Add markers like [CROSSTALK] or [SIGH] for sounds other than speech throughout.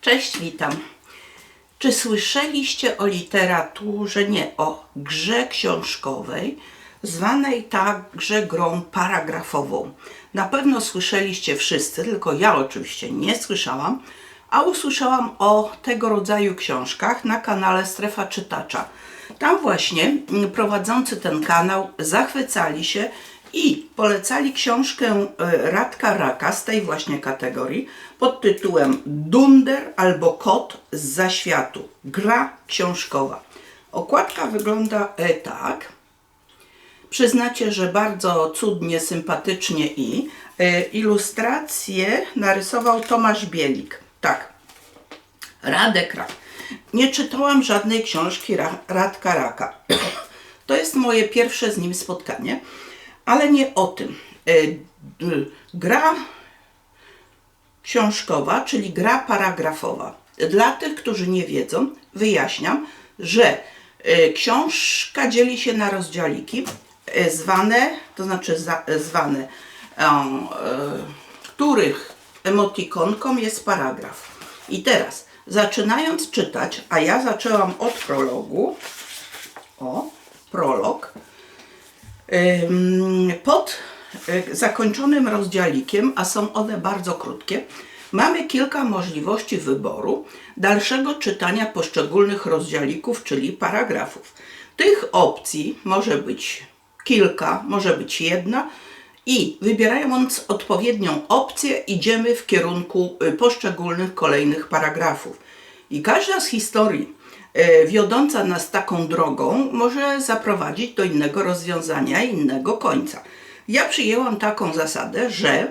Cześć, witam. Czy słyszeliście o literaturze, nie, o grze książkowej, zwanej także grą paragrafową? Na pewno słyszeliście wszyscy, tylko ja oczywiście nie słyszałam, a usłyszałam o tego rodzaju książkach na kanale Strefa Czytacza. Tam właśnie prowadzący ten kanał zachwycali się i polecali książkę e, Radka Raka z tej właśnie kategorii pod tytułem Dunder albo Kot z zaświatu. Gra książkowa. Okładka wygląda e, tak. Przyznacie, że bardzo cudnie, sympatycznie i e, ilustrację narysował Tomasz Bielik. Tak, Radek Rak. Nie czytałam żadnej książki Ra- Radka Raka. [CLEARS THROAT] To jest moje pierwsze z nim spotkanie, ale nie o tym. E, Gra książkowa, czyli gra paragrafowa. Dla tych, którzy nie wiedzą, wyjaśniam, że e, książka dzieli się na rozdziałiki e, zwane, to znaczy zwane, których emotikonką jest paragraf. I teraz, zaczynając czytać, a ja zaczęłam od prologu, o, prolog, pod y, zakończonym rozdziałikiem, a są one bardzo krótkie, mamy kilka możliwości wyboru dalszego czytania poszczególnych rozdziałików, czyli paragrafów. Tych opcji może być kilka, może być jedna i wybierając odpowiednią opcję idziemy w kierunku y, poszczególnych kolejnych paragrafów. I każda z historii e, wiodąca nas taką drogą może zaprowadzić do innego rozwiązania, innego końca. Ja przyjęłam taką zasadę, że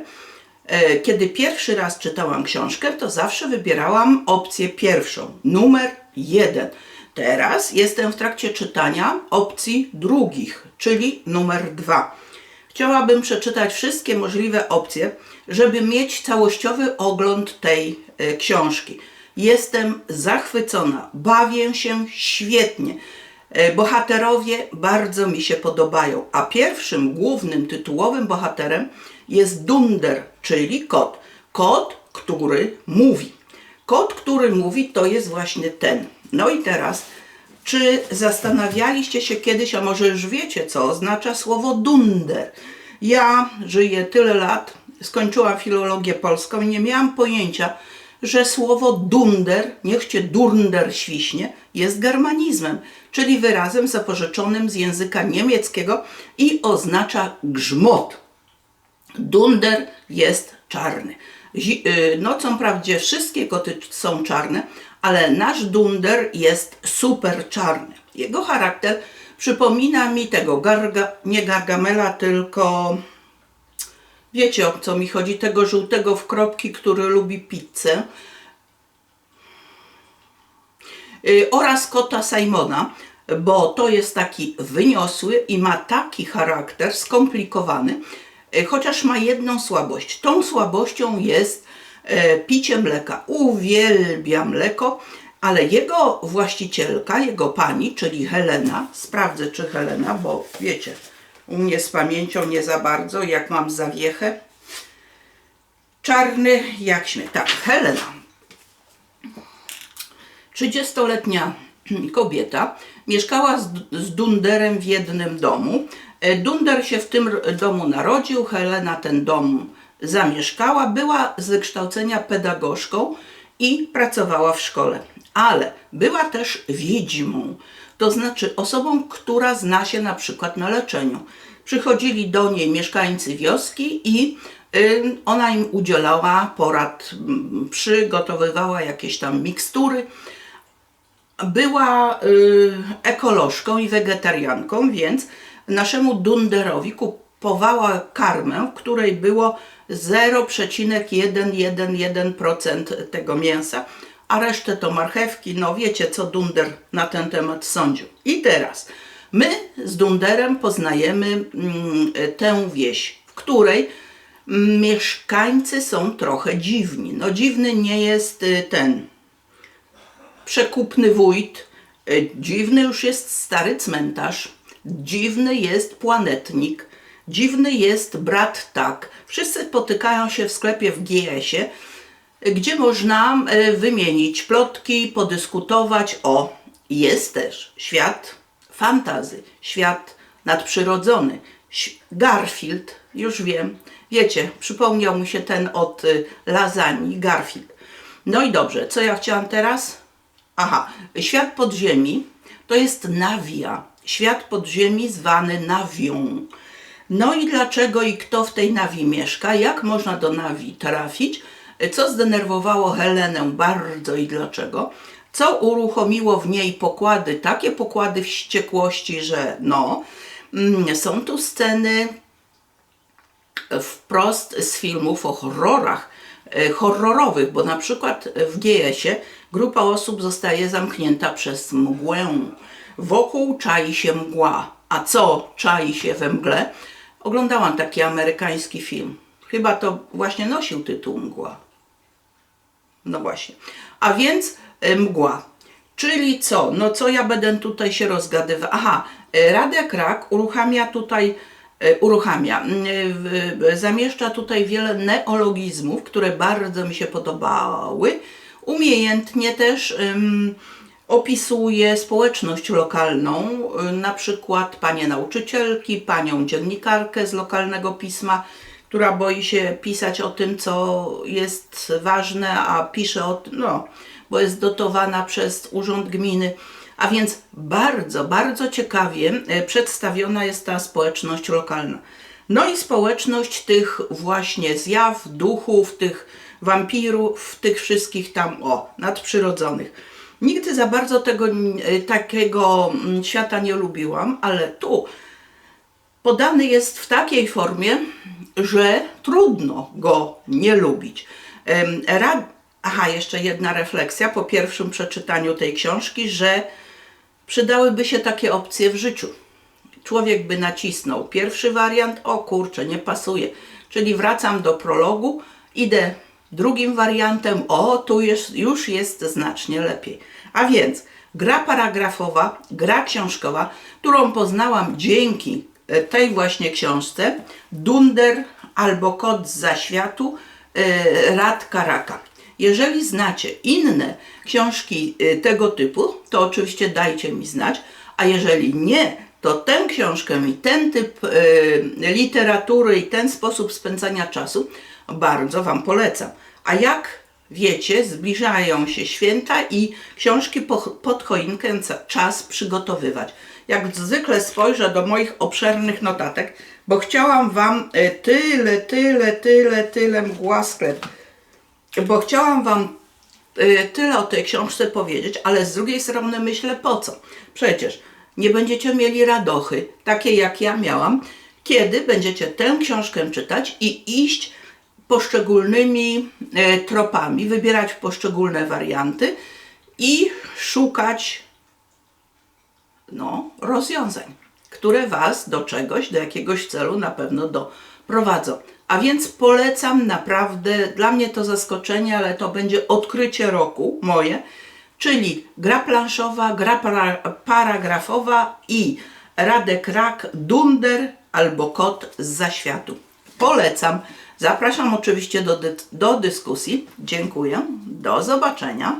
e, kiedy pierwszy raz czytałam książkę, to zawsze wybierałam opcję pierwszą, numer jeden. Teraz jestem w trakcie czytania opcji drugich, czyli numer dwa. Chciałabym przeczytać wszystkie możliwe opcje, żeby mieć całościowy ogląd tej e, książki. Jestem zachwycona, bawię się świetnie. E, Bohaterowie bardzo mi się podobają, a pierwszym głównym tytułowym bohaterem jest Dunder, czyli kot. Kot, który mówi. Kot, który mówi, to jest właśnie ten. No i teraz, czy zastanawialiście się kiedyś, a może już wiecie, co oznacza słowo dunder? Ja żyję tyle lat, skończyłam filologię polską i nie miałam pojęcia, że słowo dunder, niech cię durnder świśnie, jest germanizmem, czyli wyrazem zapożyczonym z języka niemieckiego i oznacza grzmot. Dunder jest czarny. Y, Nocą wprawdzie wszystkie koty są czarne, ale nasz Dunder jest super czarny. Jego charakter przypomina mi tego garga, nie Gargamela, tylko wiecie o co mi chodzi, tego żółtego w kropki, który lubi pizzę. Y, oraz kota Simona, bo to jest taki wyniosły i ma taki charakter skomplikowany, y, chociaż ma jedną słabość. Tą słabością jest e, picie mleka. Uwielbia mleko, ale jego właścicielka, jego pani, czyli Helena, sprawdzę czy Helena, bo wiecie, u mnie z pamięcią nie za bardzo, jak mam zawiechę. Czarny jak śmiech. Tak, Helena 30-letnia kobieta mieszkała z, z Dunderem w jednym domu. E, Dunder się w tym domu narodził, Helena ten dom zamieszkała, była z wykształcenia pedagogzką i pracowała w szkole, ale była też wiedźmą, to znaczy osobą, która zna się na przykład na leczeniu. Przychodzili do niej mieszkańcy wioski i y, ona im udzielała porad, m, przygotowywała jakieś tam mikstury, była y, ekolożką i wegetarianką, więc naszemu Dunderowi kupowała karmę, w której było 0,111% tego mięsa, a resztę to marchewki. No wiecie, co Dunder na ten temat sądził. I teraz my z Dunderem poznajemy mm, tę wieś, w której mm, mieszkańcy są trochę dziwni. No dziwny nie jest y, ten przekupny wójt, e, dziwny już jest stary cmentarz, dziwny jest planetnik, dziwny jest brat tak. Wszyscy potykają się w sklepie w GS-ie gdzie można e, wymienić plotki, podyskutować o. Jest też świat fantazy, świat nadprzyrodzony. Garfield, już wiem, wiecie, przypomniał mi się ten od y, lasagne, Garfield. No i dobrze, co ja chciałam teraz? Aha, świat podziemi to jest nawia. Świat podziemi zwany nawią. No i dlaczego i kto w tej nawi mieszka? Jak można do nawi trafić? Co zdenerwowało Helenę bardzo i dlaczego? Co uruchomiło w niej pokłady, takie pokłady wściekłości, że no, mm, są tu sceny wprost z filmów o horrorach, e, horrorowych, bo na przykład w GS-ie grupa osób zostaje zamknięta przez mgłę. Wokół czai się mgła. A co czai się we mgle? Oglądałam taki amerykański film. Chyba to właśnie nosił tytuł Mgła. No właśnie. A więc e, mgła. Czyli co? No co ja będę tutaj się rozgadywał? Aha, e, Radek Rak uruchamia tutaj, e, uruchamia, zamieszcza tutaj wiele neologizmów, które bardzo mi się podobały. Umiejętnie też opisuje społeczność lokalną, y, na przykład panie nauczycielki, panią dziennikarkę z lokalnego pisma, która boi się pisać o tym, co jest ważne, a pisze o tym, no, bo jest dotowana przez Urząd Gminy. A więc bardzo, bardzo ciekawie e, przedstawiona jest ta społeczność lokalna. No i społeczność tych właśnie zjaw, duchów, tych wampirów, tych wszystkich tam, o, nadprzyrodzonych. Nigdy za bardzo tego e, takiego świata nie lubiłam, ale tu podany jest w takiej formie, że trudno go nie lubić. Rad... Aha, jeszcze jedna refleksja po pierwszym przeczytaniu tej książki, że przydałyby się takie opcje w życiu. Człowiek by nacisnął pierwszy wariant, o kurczę, nie pasuje. Czyli wracam do prologu, idę drugim wariantem, o tu jest, już jest znacznie lepiej. A więc gra paragrafowa, gra książkowa, którą poznałam dzięki tej właśnie książce, Dunder albo Kot z zaświatu e, Radka Raka. Jeżeli znacie inne książki y, tego typu, to oczywiście dajcie mi znać, a jeżeli nie, to tę książkę i ten typ literatury i ten sposób spędzania czasu bardzo Wam polecam. A jak wiecie, zbliżają się święta i książki po, pod choinkę czas przygotowywać. Jak zwykle spojrzę do moich obszernych notatek, bo chciałam Wam y, tyle, tyle, tyle, tyle mgła sklep bo chciałam Wam y, tyle o tej książce powiedzieć, ale z drugiej strony myślę po co? Przecież nie będziecie mieli radochy, takie jak ja miałam, kiedy będziecie tę książkę czytać i iść poszczególnymi e, tropami, wybierać poszczególne warianty i szukać no, rozwiązań, które Was do czegoś, do jakiegoś celu na pewno doprowadzą. A więc polecam naprawdę, dla mnie to zaskoczenie, ale to będzie odkrycie roku moje, czyli gra planszowa, gra para, paragrafowa i Radek Rak, Dunder albo Kot z zaświatu. Polecam. Zapraszam oczywiście do, dy- do dyskusji. Dziękuję. Do zobaczenia.